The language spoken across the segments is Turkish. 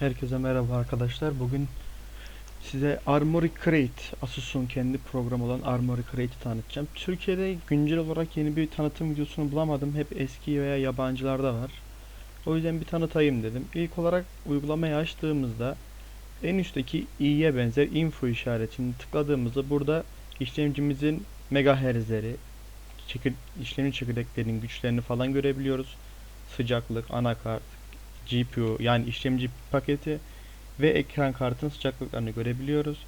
Herkese merhaba arkadaşlar. Bugün size Armory Crate, Asus'un kendi programı olan Armory Crate'i tanıtacağım. Türkiye'de güncel olarak yeni bir tanıtım videosunu bulamadım. Hep eski veya yabancılarda var. O yüzden bir tanıtayım dedim. İlk olarak uygulamayı açtığımızda en üstteki i'ye benzer info işaretini tıkladığımızda burada işlemcimizin megahertzleri, çekir, işlemci çekirdeklerinin güçlerini falan görebiliyoruz. Sıcaklık, anakart, GPU yani işlemci paketi ve ekran kartının sıcaklıklarını görebiliyoruz.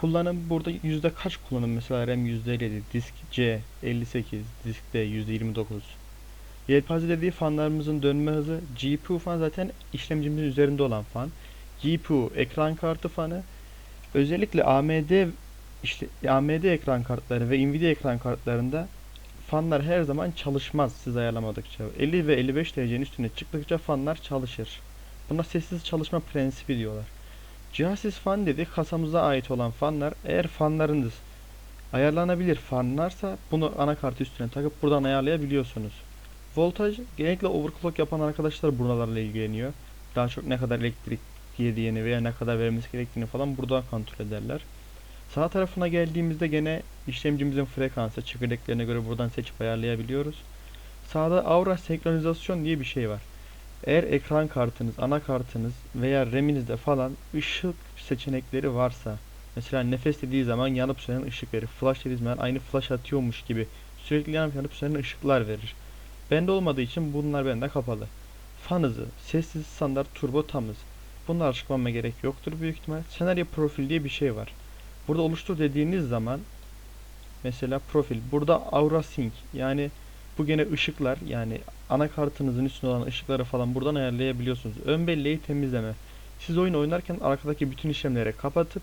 Kullanım burada yüzde kaç kullanım mesela RAM %57, disk C 58, disk D %29. Yelpaze dediği fanlarımızın dönme hızı, GPU fan zaten işlemcimizin üzerinde olan fan. GPU ekran kartı fanı. Özellikle AMD işte AMD ekran kartları ve Nvidia ekran kartlarında fanlar her zaman çalışmaz siz ayarlamadıkça. 50 ve 55 derecenin üstüne çıktıkça fanlar çalışır. Buna sessiz çalışma prensibi diyorlar. Cihazsız fan dedi kasamıza ait olan fanlar eğer fanlarınız ayarlanabilir fanlarsa bunu anakart üstüne takıp buradan ayarlayabiliyorsunuz. Voltaj genellikle overclock yapan arkadaşlar buralarla ilgileniyor. Daha çok ne kadar elektrik yediğini veya ne kadar vermesi gerektiğini falan buradan kontrol ederler. Sağ tarafına geldiğimizde gene işlemcimizin frekansı çekirdeklerine göre buradan seçip ayarlayabiliyoruz. Sağda aura senkronizasyon diye bir şey var. Eğer ekran kartınız, anakartınız veya RAM'inizde falan ışık seçenekleri varsa mesela nefes dediği zaman yanıp sönen ışık verir. Flash dediği zaman aynı flash atıyormuş gibi sürekli yanıp yanıp sönen ışıklar verir. Bende olmadığı için bunlar bende kapalı. Fan hızı, sessiz standart turbo tam hız. Bunlar açıklamama gerek yoktur büyük ihtimal. Senaryo profil diye bir şey var. Burada oluştur dediğiniz zaman mesela profil burada aura sync yani bu gene ışıklar yani anakartınızın üstünde olan ışıkları falan buradan ayarlayabiliyorsunuz. Ön belleği temizleme. Siz oyun oynarken arkadaki bütün işlemleri kapatıp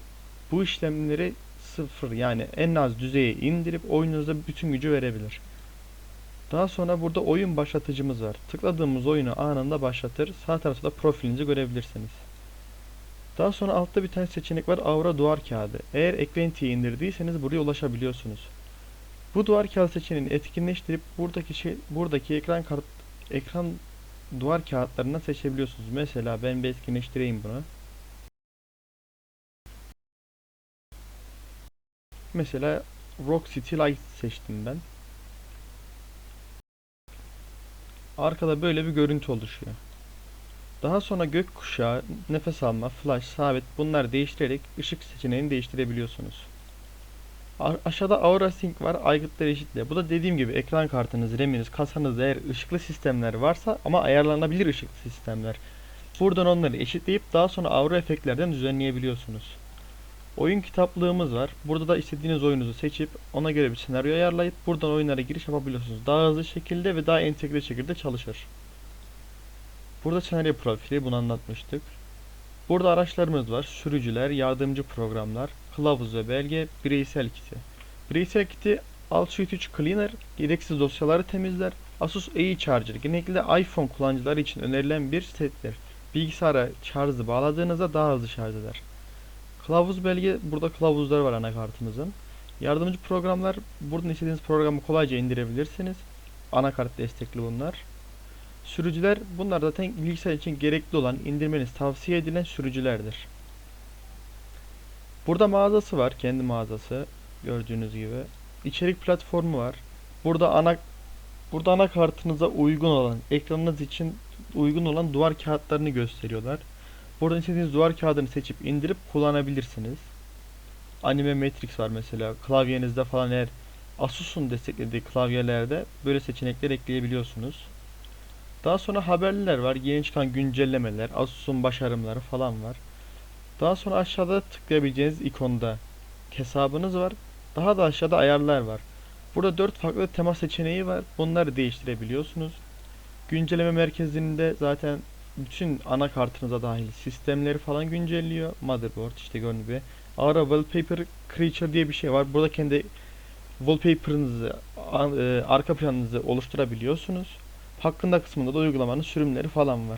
bu işlemleri sıfır yani en az düzeye indirip oyununuza bütün gücü verebilir. Daha sonra burada oyun başlatıcımız var. Tıkladığımız oyunu anında başlatır. Sağ tarafta profilinizi görebilirsiniz. Daha sonra altta bir tane seçenek var. Aura duvar kağıdı. Eğer eklentiyi indirdiyseniz buraya ulaşabiliyorsunuz. Bu duvar kağıdı seçeneğini etkinleştirip buradaki şey buradaki ekran kart ekran duvar kağıtlarından seçebiliyorsunuz. Mesela ben bir etkinleştireyim bunu. Mesela Rock City Light seçtim ben. Arkada böyle bir görüntü oluşuyor. Daha sonra gökkuşağı, nefes alma, flash, sabit bunları değiştirerek ışık seçeneğini değiştirebiliyorsunuz. Aşağıda Aura Sync var, aygıtları eşitle. Bu da dediğim gibi ekran kartınız, RAM'iniz, kasanızda eğer ışıklı sistemler varsa ama ayarlanabilir ışıklı sistemler. Buradan onları eşitleyip daha sonra Aura efektlerden düzenleyebiliyorsunuz. Oyun kitaplığımız var. Burada da istediğiniz oyunuzu seçip ona göre bir senaryo ayarlayıp buradan oyunlara giriş yapabiliyorsunuz. Daha hızlı şekilde ve daha entegre şekilde çalışır. Burada senaryo profili bunu anlatmıştık. Burada araçlarımız var. Sürücüler, yardımcı programlar, kılavuz ve belge, bireysel kiti. Bireysel kiti Alt 3 Cleaner gereksiz dosyaları temizler. Asus e-Charger genellikle iPhone kullanıcıları için önerilen bir settir. Bilgisayara şarjı bağladığınızda daha hızlı şarj eder. Kılavuz belge burada kılavuzlar var anakartımızın. Yardımcı programlar buradan istediğiniz programı kolayca indirebilirsiniz. Anakart destekli bunlar. Sürücüler bunlar zaten bilgisayar için gerekli olan indirmeniz tavsiye edilen sürücülerdir. Burada mağazası var, kendi mağazası gördüğünüz gibi. İçerik platformu var. Burada ana burada anakartınıza uygun olan, ekranınız için uygun olan duvar kağıtlarını gösteriyorlar. Buradan istediğiniz duvar kağıdını seçip indirip kullanabilirsiniz. Anime Matrix var mesela. Klavyenizde falan eğer Asus'un desteklediği klavyelerde böyle seçenekler ekleyebiliyorsunuz. Daha sonra haberler var. Yeni çıkan güncellemeler, Asus'un başarımları falan var. Daha sonra aşağıda tıklayabileceğiniz ikonda hesabınız var. Daha da aşağıda ayarlar var. Burada 4 farklı tema seçeneği var. Bunları değiştirebiliyorsunuz. Güncelleme merkezinde zaten bütün anakartınıza dahil sistemleri falan güncelliyor. Motherboard işte gördüğünüz gibi. Aura Wallpaper Creature diye bir şey var. Burada kendi wallpaper'ınızı, e, arka planınızı oluşturabiliyorsunuz. Hakkında kısmında da uygulamanın sürümleri falan var.